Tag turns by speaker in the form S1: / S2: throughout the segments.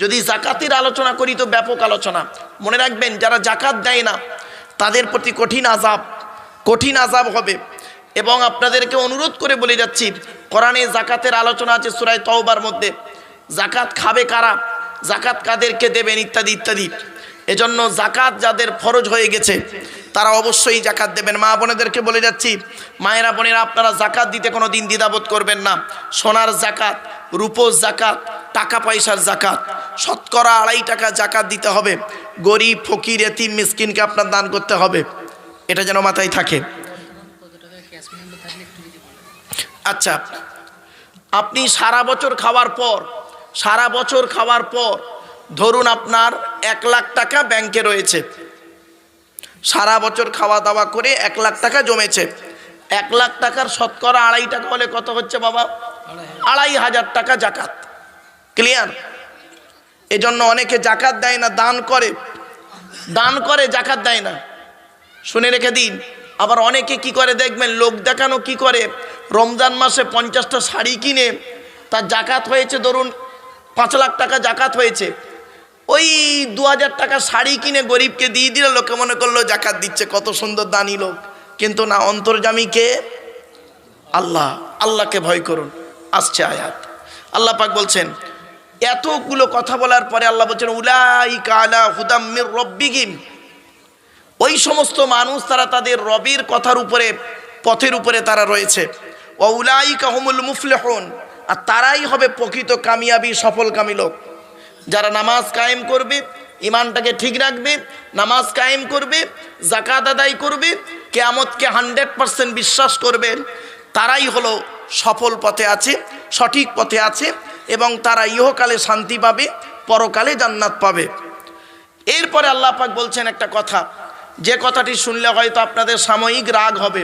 S1: যদি জাকাতের আলোচনা করি তো ব্যাপক আলোচনা। মনে রাখবেন, যারা জাকাত দেয় না, তাদের প্রতি কঠিন আজাব কঠিন আজাব হবে। এবং আপনাদেরকে অনুরোধ করে বলে যাচ্ছি, কোরআনে জাকাতের আলোচনা আছে সুরায় তওবার মধ্যে। জাকাত খাবে কারা? জাকাত কাদেরকে দেবেন? ইত্যাদি ইত্যাদি। এজন্য জাকাত যাদের ফরজ হয়ে গেছে, তারা অবশ্যই জাকাত দেবেন। মা বোনেদেরকে বলে যাচ্ছি, মায়েরা বোনেরা, আপনারা জাকাত দিতে কোনো দিন দ্বিধাবোধ করবেন না। সোনার জাকাত রূপোর জাকাত টাকা পয়সার জাকাত শতকরা আড়াই টাকা জাকাত দিতে হবে। গরিব, ফকির, এতিম, মিসকিনকে আপনার দান করতে হবে। এটা যেন মাথায় থাকে। আচ্ছা আপনি সারা বছর খাওয়ার পর, সারা বছর খাওয়ার পর, ধরুন আপনার এক লাখ টাকা ব্যাংকে রয়েছে। সারা বছর খাওয়া দাওয়া করে এক লাখ টাকা জমেছে। এক লাখ টাকার শতকরা আড়াই টাকা হলে কত হচ্ছে বাবা? আড়াই হাজার টাকা জাকাত। ক্লিয়ার এজন্য অনেকে জাকাত দেয় না, দান করে। দান করে, জাকাত দেয় না। শুনে রেখে দিন। আবার অনেকে কি করে দেখবেন, লোক দেখানো কি করে? রমজান মাসে পঞ্চাশটা শাড়ি কিনে, তার জাকাত হয়েছে ধরুন পাঁচ লাখ টাকা জাকাত হয়েছে। ওই দু হাজার টাকা শাড়ি কিনে গরিবকে দিয়ে দিলে, লোকে মনে করল, জাকাত দিচ্ছে, কত সুন্দর দানি লোক। কিন্তু না অন্তর্জামীকে আল্লাহ। আল্লাহকে ভয় করুন। আসছে আয়াত। আল্লাহ পাক বলছেন, এতগুলো কথা বলার পরে আল্লাহ বলছেন উলাই কালা হুদাম্মির রব্বিগিম ওই সমস্ত মানুষ তারা তাদের রবির কথার উপরে, পথের উপরে তারা রয়েছে। ও উলাই কাহমুল মুফলেহন। আর তারাই হবে প্রকৃত কামিয়াবি, সফলকামী লোক। যারা নামাজ কায়েম করবে ইমানটাকে ঠিক রাখবে, নামাজ কায়েম করবে জাকাত আদায় করবে, কেয়ামতকে হান্ড্রেড পারসেন্ট বিশ্বাস করবে, তারাই হলো সফল পথে আছে, সঠিক পথে আছে এবং তারা ইহকালে শান্তি পাবে, পরকালে জান্নাত পাবে। এরপরে আল্লাহ পাক বলছেন একটা কথা, যে কথাটি শুনলে হয়তো আপনাদের সাময়িক রাগ হবে।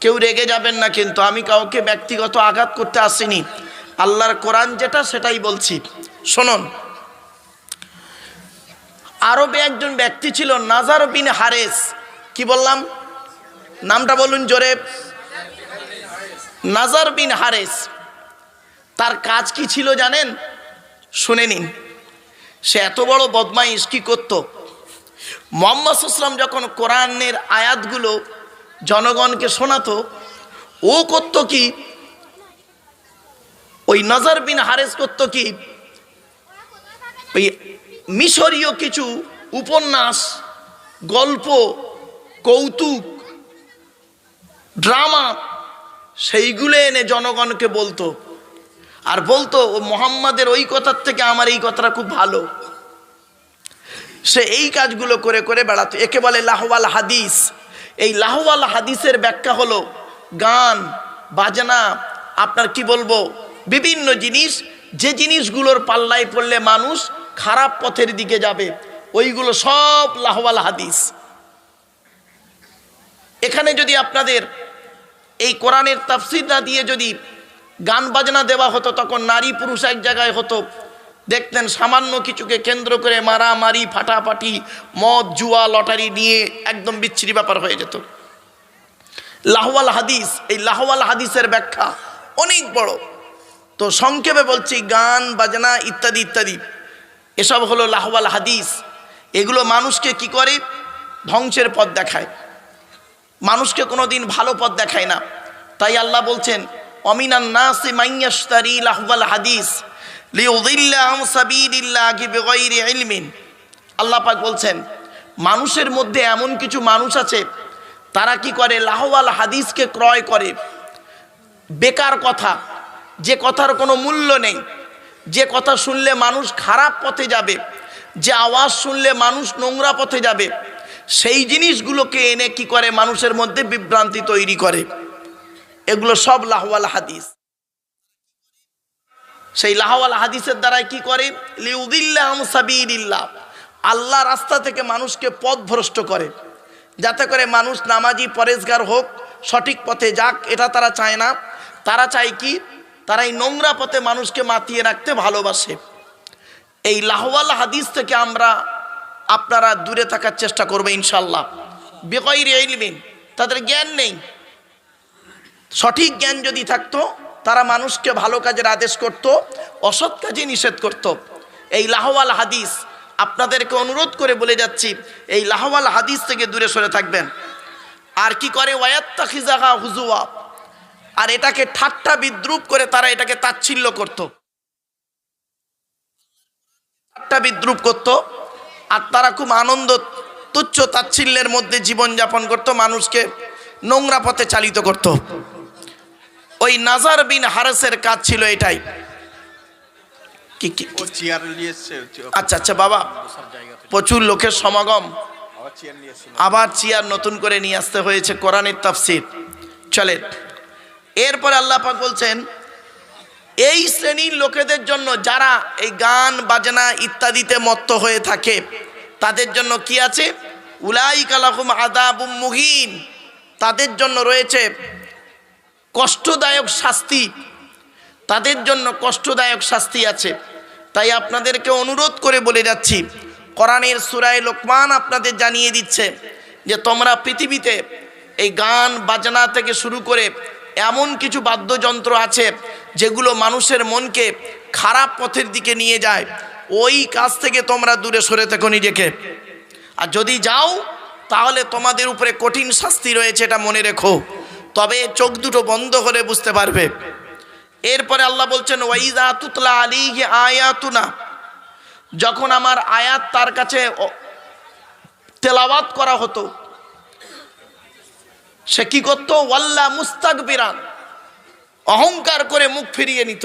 S1: কেউ রেগে যাবেন না কিন্তু, আমি কাউকে ব্যক্তিগত আঘাত করতে আসিনি। আল্লাহর কোরআন যেটা, সেটাই বলছি। শুনুন আরবে একজন ব্যক্তি ছিল নাজার বিন হারেস। কি বললাম? নামটা বলুন জোরে। নাজার বিন হারেস। তার কাজ কি ছিল জানেন? শুনে নিন। সে এত বড় বদমাইশ কি করত? মোহাম্মদ ইসলাম যখন কোরআনের আয়াতগুলো জনগণকে শোনাতো, ও করতো কি? ওই নজর বিন হারেস করতো কি? ওই মিশরীয় কিছু উপন্যাস, গল্প, কৌতুক, ড্রামা, সেইগুলো এনে জনগণকে বলতো। আর বলতো, ও মোহাম্মদের ওই কথার থেকে আমার এই কথাটা খুব ভালো। সে এই কাজগুলো করে করে বেড়াতো। একে বলে লাহওয়াল হাদিস। এই লাহওয়াল হাদিসের ব্যাখ্যা হলো, গান, বাজনা, আপনার কি বলব, বিভিন্ন জিনিস। যে জিনিসগুলোর পাল্লায় পড়লে মানুষ খারাপ পথের দিকে যাবে। ওইগুলো সব লাহওয়াল হাদিস। এখানে যদি আপনাদের এই কোরআনের তাফসির না দিয়ে যদি গান বাজনা দেওয়া হতো, তখন নারী পুরুষ এক জায়গায় হতো। দেখতেন সামান্য কিছুকে কেন্দ্র করে মারামারি, ফাটাফাটি, মদ, জুয়া, লটারি নিয়ে একদম বিচ্ছিরি ব্যাপার হয়ে যেত। লাহওয়াল হাদিস, এই লাহওয়াল হাদিসের ব্যাখ্যা অনেক বড়। তো সংক্ষেপে বলছি, গান, বাজনা ইত্যাদি ইত্যাদি। এসব হলো লাহওয়াল হাদিস। এগুলো মানুষকে কি করে? ধ্বংসের পথ দেখায়। মানুষকে কোনো দিন ভালো পথ দেখায় না। তাই আল্লাহ বলছেন, অমিনান নাসি মাইয়াশতারি লাহওয়াল হাদিস আল্লাহ বলছেন, মানুষের মধ্যে এমন কিছু মানুষ আছে, তারা কি করে? লাহওয়াল হাদিসকে ক্রয় করে। বেকার কথা, যে কথার কোনো মূল্য নেই। যে কথা শুনলে মানুষ খারাপ পথে যাবে, যে আওয়াজ শুনলে মানুষ নোংরা পথে যাবে, সেই জিনিসগুলোকে এনে কি করে? মানুষের মধ্যে বিভ্রান্তি তৈরি করে। এগুলো সব লাহওয়াল হাদিস। সেই লাহওয়াল হাদিসের দ্বারাই কি করে? লিউদিল্লাহ সাবিল্লাহ আল্লাহ রাস্তা থেকে মানুষকে পথ ভ্রষ্ট করে, যাতে করে মানুষ নামাজি পরেশগার হোক, সঠিক পথে যাক, এটা তারা চায় না। তারা চায় কি? তারা এই নোংরা পথে মানুষকে মাতিয়ে রাখতে ভালোবাসে। এই লাহওয়াল হাদিস থেকে আমরা আপনারা দূরে থাকার চেষ্টা করবে ইনশাল্লাহ বেকইর ইলমিন, তাদের জ্ঞান নেই। সঠিক জ্ঞান যদি থাকতো, তারা মানুষকে ভালো কাজের আদেশ করত, অসৎ কাজে নিষেধ করত। এই লাহওয়াল হাদিস, আপনাদেরকে অনুরোধ করে বলে যাচ্ছি, এই লাহওয়াল হাদিস থেকে দূরে সরে থাকবেন। আর কি করে? ওয়াত্তা খিজাহা হুজুয়া। আর এটাকে ঠাট্টা বিদ্রুপ করে তারা এটাকে তাচ্ছিল্য করত। ঠাট্টা বিদ্রুপ করত আর তারা খুব আনন্দ তুচ্ছ তাচ্ছিল্যের মধ্যে জীবনযাপন করত মানুষকে নোংরা পথে চালিত করত। ওই নাজার বিন হারেসের কাজ ছিল এটাই। কি কি আচ্ছা আচ্ছা বাবা প্রচুর লোকের সমাগম।
S2: আবার চেয়ার
S1: আবার চেয়ার নতুন করে নিয়ে আসতে হয়েছে কোরআনের তাফসির। চলেন। এরপরে আল্লাহ পাক বলছেন, এই শ্রেণির লোকেদের জন্য যারা এই গান, বাজনা ইত্যাদিতে মত্ত হয়ে থাকে, তাদের জন্য কি আছে? উলাই কালাকুম আদাবুম মুহিন। তাদের জন্য রয়েছে কষ্টদায়ক শাস্তি। তাদের জন্য কষ্টদায়ক শাস্তি আছে। তাই আপনাদেরকে অনুরোধ করে বলে যাচ্ছি, কোরআনের সুরায় লোকমান আপনাদের জানিয়ে দিচ্ছে যে, তোমরা পৃথিবীতে এই গান, বাজনা থেকে শুরু করে এমন কিছু বাদ্যযন্ত্র আছে যেগুলো মানুষের মনকে খারাপ পথের দিকে নিয়ে যায়। ওই কাজ থেকে তোমরা দূরে সরে থেকো নিজেকে। আর যদি যাও, তাহলে তোমাদের উপরে কঠিন শাস্তি রয়েছে এটা মনে রেখো। তবে চোখ দুটো বন্ধ করে বুঝতে পারবে। এরপরে আল্লাহ বলছেন ওয়াইদা তুতলা আলী আয়াতুনা। যখন আমার আয়াত তার কাছে তেলাওয়াত করা হতো সে কি করতো? ওয়াল্লা মুস্তাক বিরান অহংকার করে মুখ ফিরিয়ে নিত।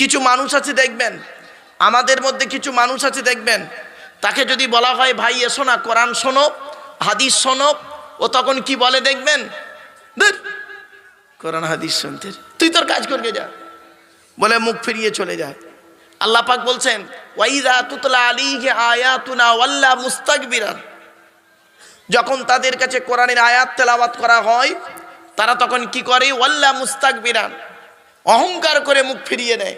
S1: কিছু মানুষ আছে দেখবেন, আমাদের মধ্যে কিছু মানুষ আছে দেখবেন, তাকে যদি বলা হয়, ভাই, এসো না, কোরআন শোনো, হাদিস শোনো। ও তখন কি বলে দেখবেন? কোরআন, হাদিস শুনতে। তুই তোর কাজ করবে, যা। বলে মুখ ফিরিয়ে চলে যায়। আল্লাহ পাক বলছেন, ওয়াইদা তুতলা আলীকে আয়াতুনা ওয়াল্লা মুস্তাকবিরান যখন তাদের কাছে কোরআনের আয়াত তেলাওয়াত করা হয়, তারা তখন কি করে? ওয়াল্লা মুস্তাকবিরান। অহংকার করে মুখ ফিরিয়ে নেয়।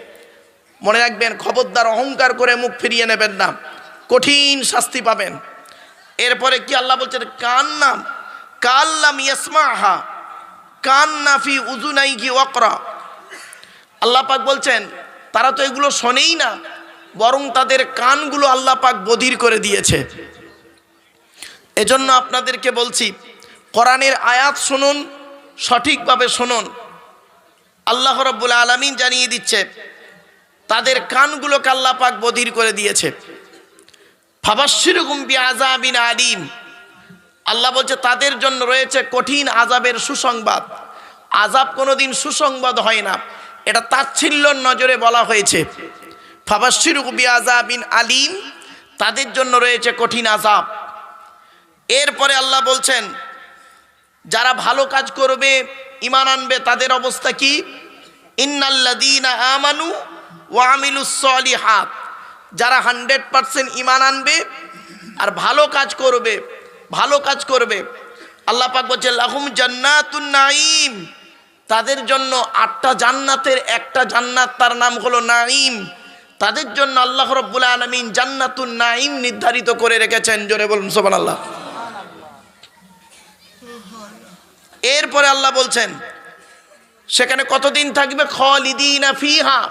S1: মনে রাখবেন, খবরদার অহংকার করে মুখ ফিরিয়ে নেবেন না। কঠিন শাস্তি পাবেন। এরপরে কি আল্লাহ বলছেন? কান নাম কাল্লাম ইয়াসমাহা। কান নাফি উজুনাই কি ওকরা আল্লাহ পাক বলছেন, তারা তো এগুলো শোনেই না, বরং তাদের কানগুলো আল্লাহ পাক বধির করে দিয়েছে। এজন্য আপনাদেরকে বলছি, কোরআনের আয়াত শুনুন, সঠিকভাবে শুনুন। আল্লাহ রব্বুল আলমিন জানিয়ে দিচ্ছে, তাদের কানগুলোকে আল্লাহ পাক বধির করে দিয়েছে। ফাবাসিরুকুম বিআযাবিন আলিম। আল্লাহ বলছে, তাদের জন্য রয়েছে কঠিন আজাবের সুসংবাদ। আজাব কোনোদিন সুসংবাদ হয় না। এটা তাচ্ছিল্যর নজরে বলা হয়েছে। ফাবাসিরুক বিআযাবিন আলিম, তাদের জন্য রয়েছে কঠিন আজাব এরপরে আল্লাহ বলছেন, যারা ভালো কাজ করবে ইমান আনবে, তাদের অবস্থা কি? আমানু সলিহাত। যারা হান্ড্রেড পারসেন্ট ইমান আনবে আর ভালো কাজ করবে, ভালো কাজ করবে, আল্লাহ পাক বলছে, লাহুম জান্নাতুন নাঈম। তাদের জন্য আটটা জান্নাতের একটা জান্নাত, তার নাম হলো নাঈম। তাদের জন্য আল্লাহ রব্বুল আলমিন জান্নাতুন নাঈম নির্ধারিত করে রেখেছেন। জোরে বলুন, সুবহানাল্লাহ। এরপরে আল্লাহ বলছেন, সেখানে কতদিন থাকবে? ফিহা।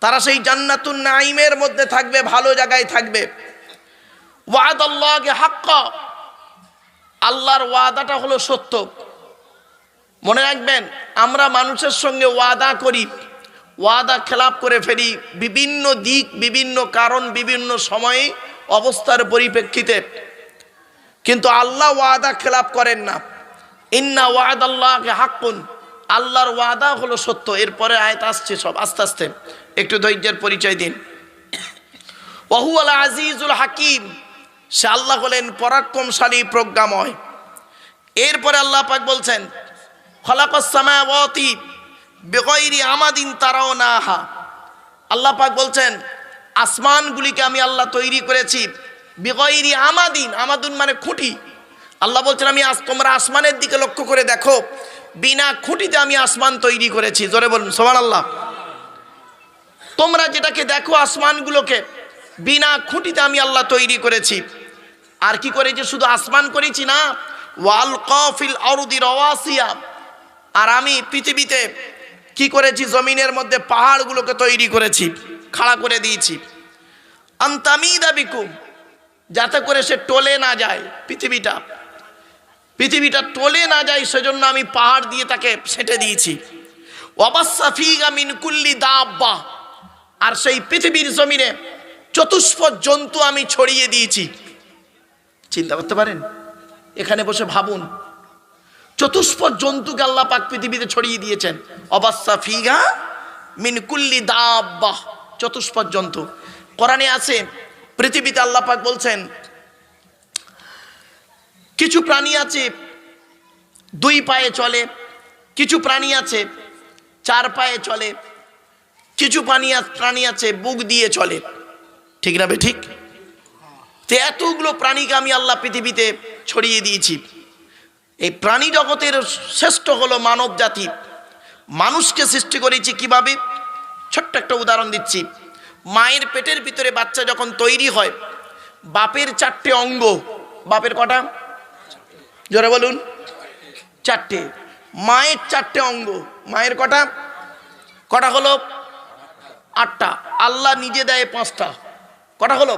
S1: তারা সেই জান্নাতুন নাইমের মধ্যে থাকবে, ভালো জায়গায় থাকবে। ওয়াদ আল্লাহকে হাক্কা। আল্লাহর ওয়াদাটা হলো সত্য। মনে রাখবেন, আমরা মানুষের সঙ্গে ওয়াদা করি, ওয়াদা খেলাপ করে ফেলি, বিভিন্ন দিক, বিভিন্ন কারণ, বিভিন্ন সময়ে অবস্থার পরিপ্রেক্ষিতে। কিন্তু আল্লাহ ওয়াদা খেলাপ করেন না। ইন্না ওয়াদ আল্লাহকে হাক্কুন। আল্লাহর ওয়াদা হলো সত্য। এরপরে আয়ত আসছে সব। আস্তে আস্তে। একটু ধৈর্যের পরিচয় দিন। ওহু আল আজিজুল হাকিম। সে আল্লাহ হলেন পরাক্রমশালী প্রজ্ঞাময়। এরপরে আল্লাহ পাক বলছেন আমাদিন তারাও না আহা আল্লাহ পাক বলছেন, আসমানগুলিকে আমি আল্লাহ তৈরি করেছি বেগৈরি আমাদিন। আমাদুন মানে খুঁটি। আল্লাহ বলছেন, আমি আস, তোমরা আসমানের দিকে লক্ষ্য করে দেখো। বিনা খুঁটিতে আমি আসমান তৈরি করেছি। জোরে বলুন সোমান আল্লাহ তোমরা যেটাকে দেখো আসমানগুলোকে, বিনা খুঁটিতে আমি আল্লাহ তৈরি করেছি। আর কি করেছি শুধু আসমান করেছি না, ওয়াল কফিল অরুদি রওয়াসিয়া। আর আমি পৃথিবীতে কি করেছি? জমিনের মধ্যে পাহাড়গুলোকে তৈরি করেছি, খাড়া করে দিয়েছি। আন্তামিদা বিকুম, যাতে করে সে টলে না যায় পৃথিবীটা। পৃথিবীটা টলে না যায়, সেজন্য আমি পাহাড় দিয়ে তাকে সেটে দিয়েছি। ওয়াবাসাফিগা মিন কুল্লি দাব্বা। আর সেই পৃথিবীর জমিনে চতুষ্পদ জন্তু আমি ছড়িয়ে দিয়েছি। চিন্তা করতে পারেন? এখানে বসে ভাবুন। চতুষ্প জন্তুকে আল্লাহ পাক পৃথিবীতে ছড়িয়ে দিয়েছেন। অবাসা ফিগা মিনকুল্লি দাব্বা। চতুষ্পদ জন্তু। কোরআনে আছে, পৃথিবীতে আল্লাহ পাক বলছেন কিছু প্রাণী আছে, দুই পায়ে চলে, কিছু প্রাণী আছে, চার পায়ে চলে, কিছু প্রাণী প্রাণী আছে, বুক দিয়ে চলে। ঠিক না ঠিক? তো এতগুলো প্রাণীকে আমি আল্লাহ পৃথিবীতে ছড়িয়ে দিয়েছি। এই প্রাণী জগতের শ্রেষ্ঠ হলো মানব জাতি। মানুষকে সৃষ্টি করেছি কীভাবে? ছোট্ট একটা উদাহরণ দিচ্ছি। মায়ের পেটের ভিতরে বাচ্চা যখন তৈরি হয়, বাপের চারটে অঙ্গ, বাপের কটা? জোরে বলুন। চারটে। মায়ের চারটে অঙ্গ। মায়ের কটা? কটা হলো? আটটা। আল্লাহ নিজে দেয় পাঁচটা। কটা হলো?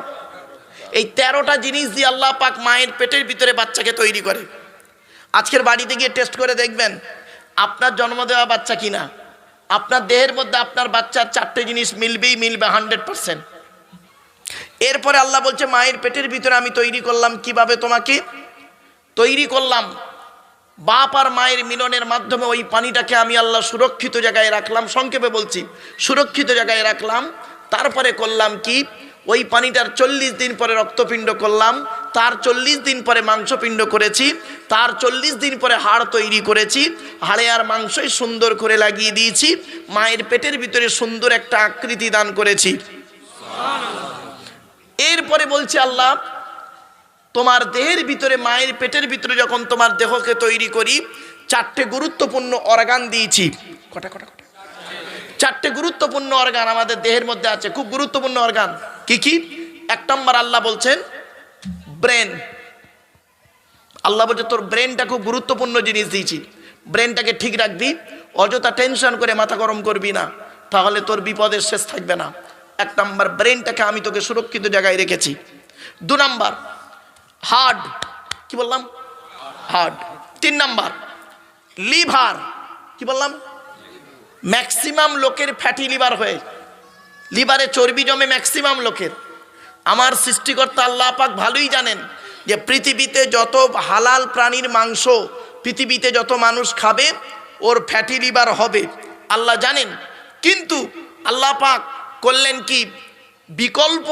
S1: এই তেরোটা জিনিস দিয়ে আল্লাহ পাক মায়ের পেটের ভিতরে বাচ্চাকে তৈরি করে। আজকের বাড়িতে গিয়ে টেস্ট করে দেখবেন, আপনার জন্ম দেওয়া বাচ্চা কিনা? আপনার দেহের মধ্যে আপনার বাচ্চার চারটে জিনিস মিলবেই মিলবে হান্ড্রেড পারসেন্ট। এরপরে আল্লাহ বলছে, মায়ের পেটের ভিতরে আমি তৈরি করলাম কীভাবে তোমাকে? তৈরি করলাম। বাপ আর মায়ের মিলনের মাধ্যমে ওই পানিটাকে আমি আল্লাহ সুরক্ষিত জায়গায় রাখলাম, সংক্ষেপে বলছি, সুরক্ষিত জায়গায় রাখলাম। তারপরে করলাম কি? ওই পানিটার চল্লিশ দিন পরে রক্তপিণ্ড করলাম, তার চল্লিশ দিন পরে মাংসপিণ্ড করেছি, তার চল্লিশ দিন পরে হাড় তৈরি করেছি, হাড়ে আর মাংসই সুন্দর করে লাগিয়ে দিয়েছি, মায়ের পেটের ভিতরে সুন্দর একটা আকৃতি দান করেছি। এরপরে বলছি, আল্লাহ তোমার দেহের ভিতরে, মায়ের পেটের ভিতরে যখন তোমার দেহকে তৈরি করি, চারটে গুরুত্বপূর্ণ অর্গান দিয়েছি। কটা কটা কটা? চারটে গুরুত্বপূর্ণ অর্গান আমাদের দেহের মধ্যে আছে। খুব গুরুত্বপূর্ণ অর্গান কি কি? এক নম্বর আল্লাহ বলছেন ব্রেন আল্লাহ বলছে, তোর ব্রেনটা খুব গুরুত্বপূর্ণ জিনিস দিয়েছি। ব্রেনটাকে ঠিক রাখবি, অযথা টেনশন করে মাথা গরম করবি না। তাহলে তোর বিপদের শেষ থাকবে না। এক নম্বর ব্রেনটাকে আমি তোকে সুরক্ষিত জায়গায় রেখেছি। দু নম্বর হার্ট কি বললাম? হার্ট তিন নাম্বার। লিভার। কি বললাম? ম্যাক্সিমাম লোকের ফ্যাটি লিভার হয়ে। লিভারে চর্বি জমে ম্যাক্সিমাম লোকের। আমার সৃষ্টিকর্তা আল্লাহ পাক ভালোই জানেন যে পৃথিবীতে যত হালাল প্রাণীর মাংস পৃথিবীতে যত মানুষ খাবে ওর ফ্যাটি লিভার হবে। আল্লাহ জানেন। কিন্তু আল্লাহ পাক করলেন কি? বিকল্প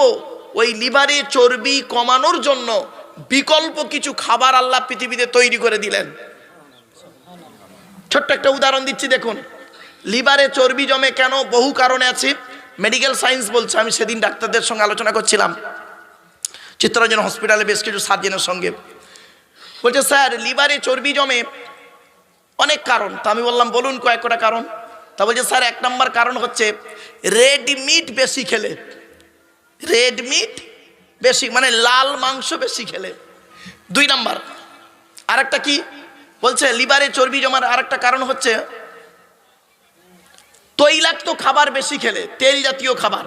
S1: ওই লিভারে চর্বি কমানোর জন্য বিকল্প কিছু খাবার আল্লাহ পৃথিবীতে তৈরি করে দিলেন। ছোট্ট একটা উদাহরণ দিচ্ছি, দেখুন। লিভারে চর্বি জমে কেন বহু কারণে আছে মেডিকেল সায়েন্স বলছে, আমি সেদিন ডাক্তারদের সঙ্গে আলোচনা করছিলাম। চিত্তরঞ্জন হসপিটালে বেশ কিছু সার্জেনের সঙ্গে। বলছে, স্যার, লিভারে চর্বি জমে অনেক কারণ। তা আমি বললাম, বলুন কয়েক কটা কারণ। তা বলছে, স্যার, এক নম্বর কারণ হচ্ছে রেড মিট বেশি খেলে। রেড মিট বেশি মানে লাল মাংস বেশি খেলে। দুই নাম্বার, আরেকটা কি? বলছে, লিভারে চর্বি জমার আরেকটা কারণ হচ্ছে, তৈলাক্ত খাবার বেশি খেলে, তেল জাতীয় খাবার।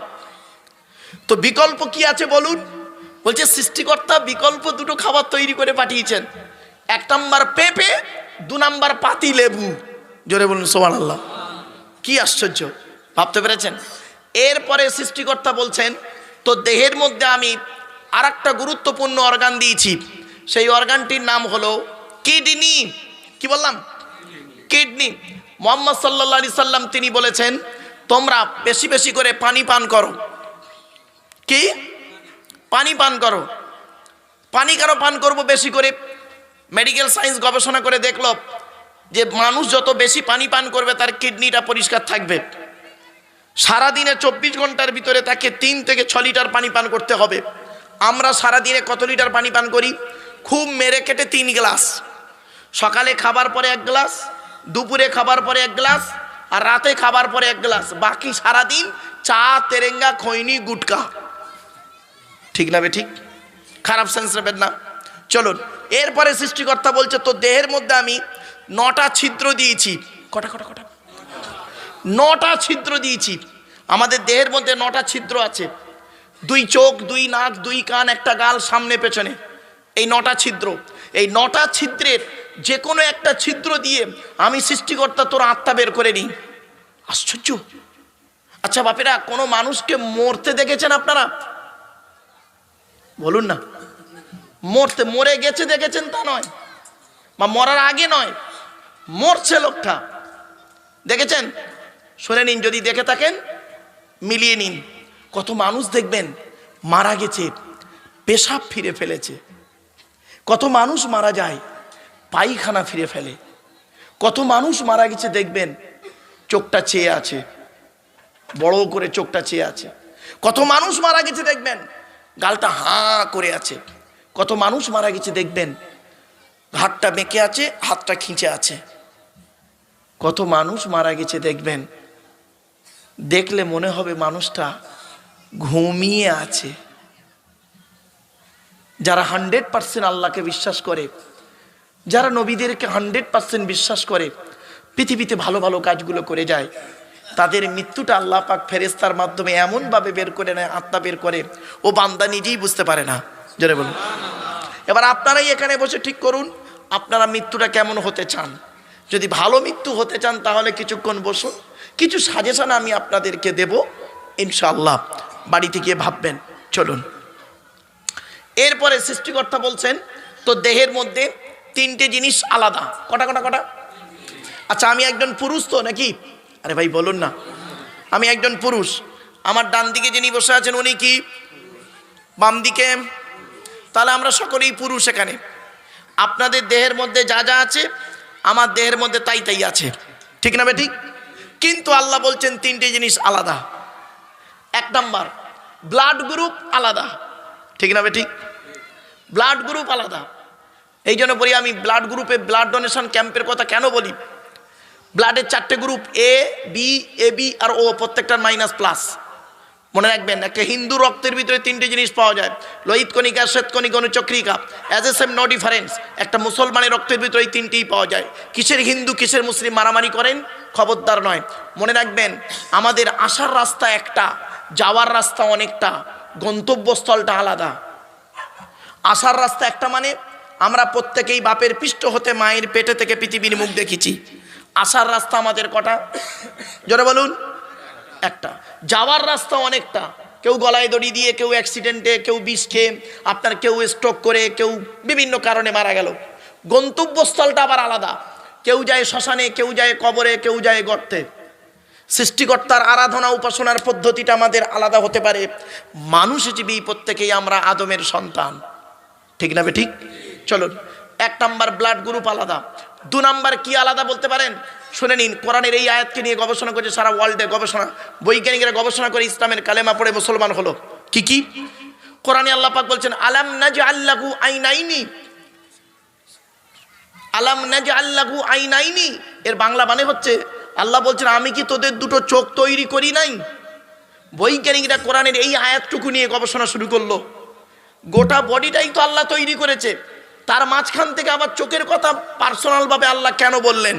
S1: তো বিকল্প কি আছে বলুন? বলছে, সৃষ্টিকর্তা বিকল্প দুটো খাবার তৈরি করে পাঠিয়েছেন। এক নাম্বার পেঁপে, দু নাম্বার পাতি লেবু। জোরে বলুন সোমান আল্লাহ কি আশ্চর্য, ভাবতে পেরেছেন? এরপরে সৃষ্টিকর্তা বলছেন তো দেহের মধ্যে আমি আর একটা গুরুত্বপূর্ণ অর্গান দিয়েছি। সেই অর্গানটির নাম হলো কিডনি। কি বললাম? কিডনি। মোহাম্মদ সাল্লা সাল্লাম তিনি বলেছেন, তোমরা বেশি বেশি করে পানি পান করো। কি? পানি পান করো। পানি কারও পান করব বেশি করে? মেডিকেল সায়েন্স গবেষণা করে দেখল যে মানুষ যত বেশি পানি পান করবে, তার কিডনিটা পরিষ্কার থাকবে। সারাদিনে চব্বিশ ঘণ্টার ভিতরে তাকে তিন থেকে ছ লিটার পানি পান করতে হবে। আমরা সারাদিনে কত লিটার পানি পান করি? খুব মেরে কেটে তিন গ্লাস। সকালে খাবার পরে এক গ্লাস, দুপুরে খাবার পরে এক গ্লাস, আর রাতে খাবার পরে এক গ্লাস। বাকি সারাদিন চা, তেরেঙ্গা, খৈনি, গুটকা। ঠিক না ঠিক? খারাপ সেন্স নেবেন না। চলুন, এরপরে সৃষ্টিকর্তা বলছে তো দেহের মধ্যে আমি নটা ছিদ্র দিয়েছি। কটা কটা কটা? নটা ছিদ্র দিয়েছি। আমাদের দেহের মধ্যে নটা ছিদ্র আছে। দুই চোখ, দুই নাক, দুই কান, একটা গাল সামনে পেছনে। এই নটা ছিদ্র। এই নটা ছিদ্রের যে কোনো একটা ছিদ্র দিয়ে আমি সৃষ্টিকর্তা তোর আত্মা বের করে নিই। আশ্চর্য। আচ্ছা বাপেরা, কোনো মানুষকে মরতে দেখেছেন আপনারা? বলুন না। মরতে মরে গেছে দেখেছেন তা নয়। বা মরার আগে নয়। মরছে লোকটা। দেখেছেন? শুনে নিন যদি দেখে থাকেন, মিলিয়ে নিন। কত মানুষ দেখবেন মারা গেছে, পেশাব ফিরে ফেলেছে। কত মানুষ মারা যায়, পায়খানা ফিরে ফেলে। কত মানুষ মারা গেছে দেখবেন, চোখটা চেয়ে আছে, বড় করে চোখটা চেয়ে আছে। কত মানুষ মারা গেছে দেখবেন, গালটা হাঁ করে আছে। কত মানুষ মারা গেছে দেখবেন, হাতটা বেঁকে আছে, হাতটা খিঁচে আছে। কত মানুষ মারা গেছে দেখবেন, দেখলে মনে হবে মানুষটা ঘুমিয়ে আছে। যারা হান্ড্রেড পার্সেন্ট আল্লাহকে বিশ্বাস করে, যারা নবীদেরকে হান্ড্রেড পার্সেন্ট বিশ্বাস করে, পৃথিবীতে ভালো ভালো কাজগুলো করে যায়, তাদের মৃত্যুটা আল্লাহ পাক ফেরেস্তার মাধ্যমে এমনভাবে বের করে নেয়, আত্মা বের করে। ও বান্দা নিজেই বুঝতে পারে না। জোরে বলুন। এবার আপনারাই এখানে বসে ঠিক করুন, আপনারা মৃত্যুটা কেমন হতে চান? যদি ভালো মৃত্যু হতে চান, তাহলে কিছুক্ষণ বসুন। কিছু সাজেশন আমি আপনাদেরকে দেব, ইনশাআল্লাহ। বাড়িতে গিয়ে ভাববেন, চলুন। এরপরে সৃষ্টিকর্তা বলছেন তো দেহের মধ্যে তিনটে জিনিস আলাদা। কটা কটা কটা? আচ্ছা আমি একজন পুরুষ তো নাকি? আরে ভাই, বলুন না। আমি একজন পুরুষ। আমার ডান দিকে যিনি বসে আছেন, উনি কি? বাম দিকে? তাহলে আমরা সকলেই পুরুষ এখানে। আপনাদের দেহের মধ্যে যা যা আছে, আমার দেহের মধ্যে তাই তাই আছে। ঠিক না বে ঠিক কিন্তু আল্লাহ বলছেন, তিনটে জিনিস আলাদা। এক নাম্বার ব্লাড গ্রুপ আলাদা। ঠিক না ঠিক ব্লাড গ্রুপ আলাদা। এই জন্য বলি আমি ব্লাড গ্রুপে ব্লাড ডোনেশন ক্যাম্পের কথা কেন বলি? ব্লাডের চারটে group A B A B R O প্রত্যেকটার মাইনাস প্লাস মনে রাখবেন, একটা হিন্দু রক্তের ভিতরে তিনটে জিনিস পাওয়া যায়। লোহিত কণিকা, শ্বেত কণিকা, অনুচক্রিকা। As a same no difference একটা মুসলমানের রক্তের ভিতরে এই তিনটেই পাওয়া যায়। কিসের হিন্দু, কিসের মুসলিম মারামারি করেন? খবরদার নয়। মনে রাখবেন, আমাদের আসার রাস্তা একটা। যাওয়ার রাস্তা অনেকটা, গন্তব্যস্থলটা আলাদা। আসার রাস্তা একটা মানে আমরা প্রত্যেকেই বাপের পৃষ্ঠ হতে মায়ের পেটে থেকে পৃথিবীর মুখ দেখেছি। আসার রাস্তা আমাদের কটা? জোরে বলুন। একটা। যাওয়ার রাস্তা অনেকটা। কেউ গলায় দড়ি দিয়ে, কেউ অ্যাক্সিডেন্টে কেউ বিষ খেয়ে আপনার কেউ স্ট্রোক করে, কেউ বিভিন্ন কারণে মারা গেল। গন্তব্যস্থলটা আবার আলাদা। কেউ যায় শ্মশানে, কেউ যায় কবরে, কেউ যায় গর্তে। সৃষ্টিকর্তার আরাধনা উপাসনার পদ্ধতিটা আমাদের আলাদা হতে পারে। মানুষ হিসেবে প্রত্যেকেই আমরা আদমের সন্তান। ঠিক না ঠিক? চলুন, এক নাম্বার ব্লাড গ্রুপ আলাদা। দু নাম্বার কি আলাদা বলতে পারেন? শুনে নিন, কোরআনের এই আয়াতকে নিয়ে গবেষণা করছে সারা ওয়ার্ল্ডে গবেষণা। বৈজ্ঞানিকরা গবেষণা করে ইসলামের কালেমা পড়ে মুসলমান হলো। কি কি? কোরআনে আল্লাহ পাক বলছেন, আলাম নাজ আল্লাহু আইনাইনি? আলাম নাজ আল্লাহু আইনাইনি? এর বাংলা মানে হচ্ছে আল্লাহ বলছেন, আমি কি তোদের দুটো চোখ তৈরি করি নাই? বৈজ্ঞানিকরা কোরআনের এই আয়াতটুকু নিয়ে গবেষণা শুরু করল। গোটা বডিটাই তো আল্লাহ তৈরি করেছে। তার মাঝখান থেকে আবার চোখের কথা পার্সোনালভাবে আল্লাহ কেন বললেন?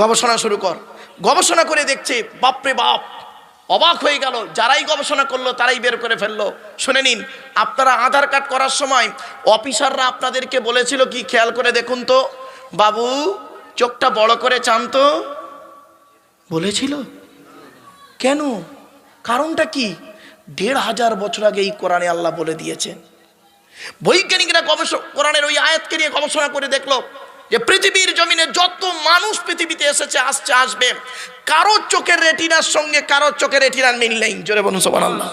S1: গবেষণা শুরু কর। গবেষণা করে দেখছে, বাপরে বাপ, অবাক হয়ে গেল। যারাই গবেষণা করল, তারাই বের করে ফেলল। শুনে নিন, আপনারা আধার কার্ড করার সময় অফিসাররা আপনাদেরকে বলেছিল কি, খেয়াল করে দেখুন তো। বাবু, চোখটা বড় করে চান তো। বলেছিল? কেন? কারণটা কি? দেড় হাজার বছর আগে এই কোরআনে আল্লাহ বলে দিয়েছেন। বৈজ্ঞানিকরা গবেষণা কোরআনের ওই আয়াতকে নিয়ে গবেষণা করে দেখল যে পৃথিবীর জমিনে যত মানুষ পৃথিবীতে এসেছে, আসছে, আসবে, কারও চোখের রেটিনার সঙ্গে কারও চোখের রেটিনার মিল নেই। জোরে বলুন সোমান আল্লাহ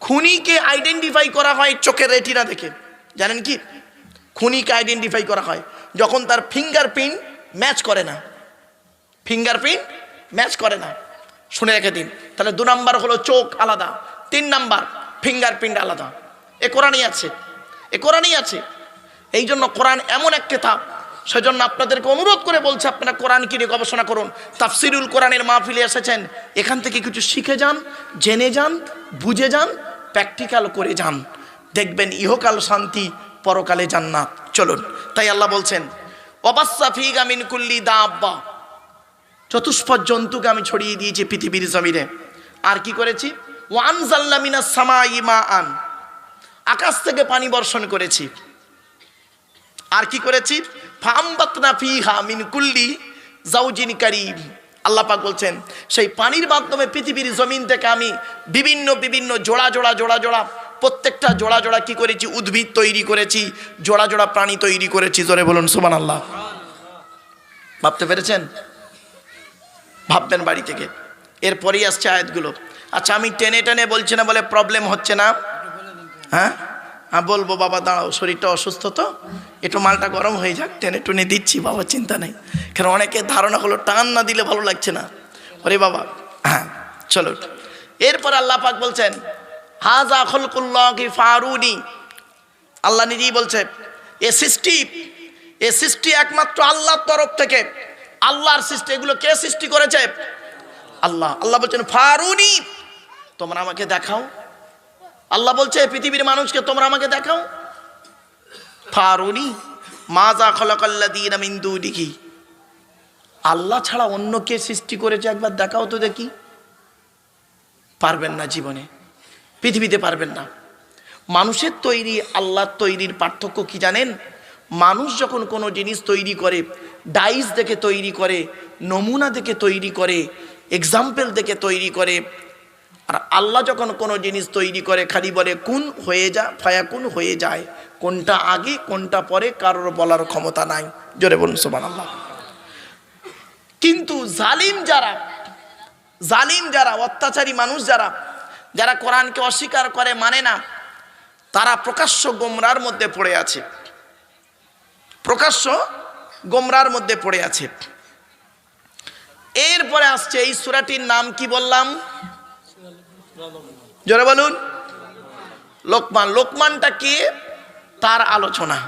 S1: খুনিকে আইডেন্টিফাই করা হয় চোখের রেটিনা দেখে। জানেন কি? খুনিকে আইডেন্টিফাই করা হয়। যখন তার ফিঙ্গারপ্রিন্ট ম্যাচ করে না। ফিঙ্গারপ্রিন্ট ম্যাচ করে না। শুনে রেখে দিন। তাহলে দু নাম্বার হলো চোখ আলাদা। তিন নাম্বার ফিঙ্গারপ্রিন্ট আলাদা। এ কোরআনই আছে। এ কোরআনই আছে। এই জন্য কোরআন এমন এক কেতাব। সেজন্য আপনাদেরকে অনুরোধ করে বলছে, আপনারা কোরআন কিনে গবেষণা করুন। তাফসিরুল কোরআনের মাহফিলে এসেছেন। এখান থেকে কিছু শিখে যান, জেনে যান, বুঝে যান প্র্যাকটিক্যাল করে যান। দেখবেন ইহকাল শান্তি, পরকালে জান্নাত। চলুন, তাই আল্লাহ বলছেন অবাসাফি গামিন কুল্লি দা আব্বা চতুষ্পদ জন্তুকে আমি ছড়িয়ে দিয়েছি পৃথিবীর জমিনে। আর কি করেছি? ওয়ান জাল্লামিনা সামা ইমা আন আকাশ থেকে পানি বর্ষণ করেছি। আর কি করেছি? আল্লাহ বলছেন, সেই পানির মাধ্যমে পৃথিবীর জমিন থেকে আমি বিভিন্ন বিভিন্ন জোড়া জোড়া জোড়া জোড়া, প্রত্যেকটা জোড়া জোড়া কি করেছি? উদ্ভিদ তৈরি করেছি, জোড়া জোড়া প্রাণী তৈরি করেছি। জোরে বলুন সুমান আল্লাহ ভাবতে পেরেছেন? ভাববেন বাড়ি থেকে। এরপরেই আসছে আয়াতগুলো। আচ্ছা আমি টেনে টেনে বলছি না বলে প্রবলেম হচ্ছে না? হ্যাঁ? হ্যাঁ বলব, বাবা, দাঁড়াও, শরীরটা অসুস্থ তো? একটু মালটা গরম হয়ে যাক, টেনে টুনে দিচ্ছি, বাবা, চিন্তা নেই। কারণ অনেকের ধারণা হলো টান না দিলে ভালো লাগছে না। ওরে বাবা হ্যাঁ চলো। এরপর আল্লাহ পাক বলছেন, হাজা খলকুল্লাহ ফারুনি। আল্লাহ নিজেই বলছে, এ সৃষ্টি এ সৃষ্টি একমাত্র আল্লাহর তরফ থেকে। আল্লাহর সৃষ্টি, এগুলো কে সৃষ্টি করেছে? আল্লাহ। আল্লাহ বলছেন, ফারুনি, তোমরা আমাকে দেখাও। আল্লাহ বলছে, পৃথিবীর মানুষকে তোমরা আমাকে দেখাও। ফারুনি মাজা খলকাল্লা খলাকাল্লাদিন মিন্দু দেখি আল্লাহ ছাড়া অন্য কে সৃষ্টি করেছে? একবার দেখাও তো দেখি। পারবেন না জীবনে। পৃথিবীতে পারবেন না। মানুষের তৈরি, আল্লাহর তৈরির পার্থক্য কি জানেন? মানুষ যখন কোনো জিনিস তৈরি করে, ডাইস দেখে তৈরি করে, নমুনা দেখে তৈরি করে এক্সাম্পল দেখে তৈরি করে, আর আল্লাহ যখন কোনো জিনিস তৈরি করে, খালি বলে কোন হয়ে যা, ফায়া কোন হয়ে যায়, কোনটা আগে, কোনটা পরে, কারোর বলার ক্ষমতা নাই। জোরে বলুন সোমান আল্লাহ কিন্তু জালিম যারা জালিম যারা, অত্যাচারী মানুষ যারা যারা কোরআনকে অস্বীকার করে মানে না, তারা প্রকাশ্য গোমরার মধ্যে পড়ে আছে। প্রকাশ্য গোমরার মধ্যে পড়ে আছে। এরপরে আসছে এই সুরাটির নাম কি বললাম? জোরে বলুন। লোকমান, লোকমানটা কে? তার আলোচনা।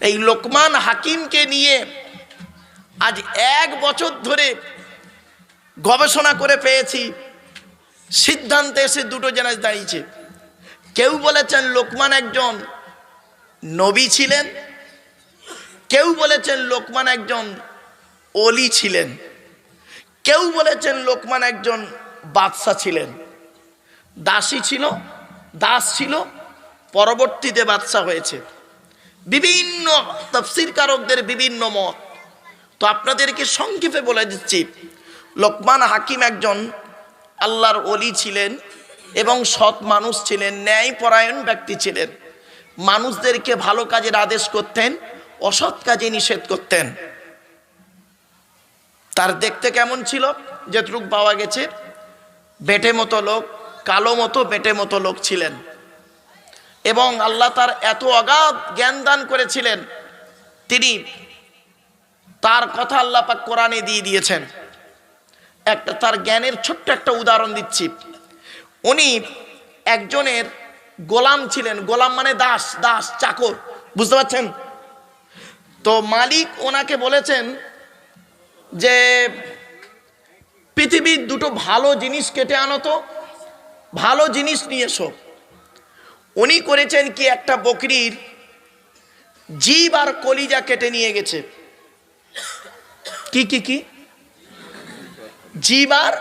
S1: এই লোকমান হাকিমকে নিয়ে আজ এক বছর ধরে গবেষণা করে পেয়েছি। সিদ্ধান্তে এসে দুটো জিনিস দাঁড়িয়েছে। কেউ বলেছেন লোকমান একজন নবী ছিলেন কেউ বলেছেন লোকমান একজন অলি ছিলেন। কেউ বলেছেন লোকমান একজন বাদশা ছিলেন। দাসী ছিল, দাস ছিল, পরবর্তীতে বাদশা হয়েছে। বিভিন্ন তফসির কারকদের বিভিন্ন মত। তো আপনাদেরকে সংক্ষেপে বলে দিচ্ছি, লোকমান হাকিম একজন আল্লাহর অলি ছিলেন এবং সৎ মানুষ ছিলেন, ন্যায়পরায়ণ ব্যক্তি ছিলেন। মানুষদেরকে ভালো কাজের আদেশ করতেন অসৎ কাজে নিষেধ করতেন। তার দেখতে কেমন ছিল? যেটুক পাওয়া গেছে, বেটে মতো লোক, কালো মতো বেটে মতো লোক ছিলেন। এবং আল্লাহ তার এত অগাধ জ্ঞান দান করেছিলেন, তিনি তার কথা আল্লাহ পাক কোরআনে দিয়ে দিয়েছেন। একটা তার জ্ঞানের ছোট্ট একটা উদাহরণ দিচ্ছি। উনি একজনের গোলাম ছিলেন। গোলাম মানে দাস দাস, চাকর। বুঝতে পারছেন? তো মালিক ওনাকে বলেছেন যে পৃথিবীর দুটো ভালো জিনিস কেটে আনো তো, ভালো জিনিস নিয়ে এসো। উনি করেছেন কি একটা বকরির জীব আর কলিজা কেটে নিয়ে গেছে। কি কি কি? জীব আর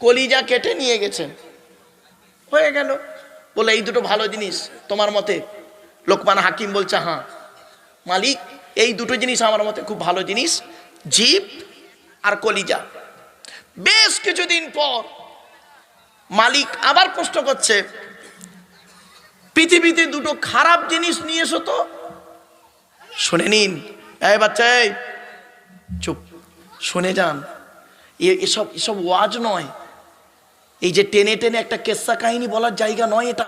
S1: কলিজা কেটে নিয়ে গেছেন হয়ে গেল। বলে, এই দুটো ভালো জিনিস তোমার মতে? লোকমান হাকিম বলছে হ্যাঁ। মালিক, এই দুটো জিনিস আমার মতে খুব ভালো জিনিস, জীব আর কলিজা। বেশ কিছুদিন পর মালিক আবার প্রশ্ন করছে, পৃথিবীতে দুটো খারাপ জিনিস নিয়ে এসো তো। শুনে নিন। এই বাচ্চা চুপ। শুনে যান। এসব এসব ওয়াজ নয়। এই যে টেনে টেনে একটা কেসা কাহিনী বলার জায়গা নয় এটা।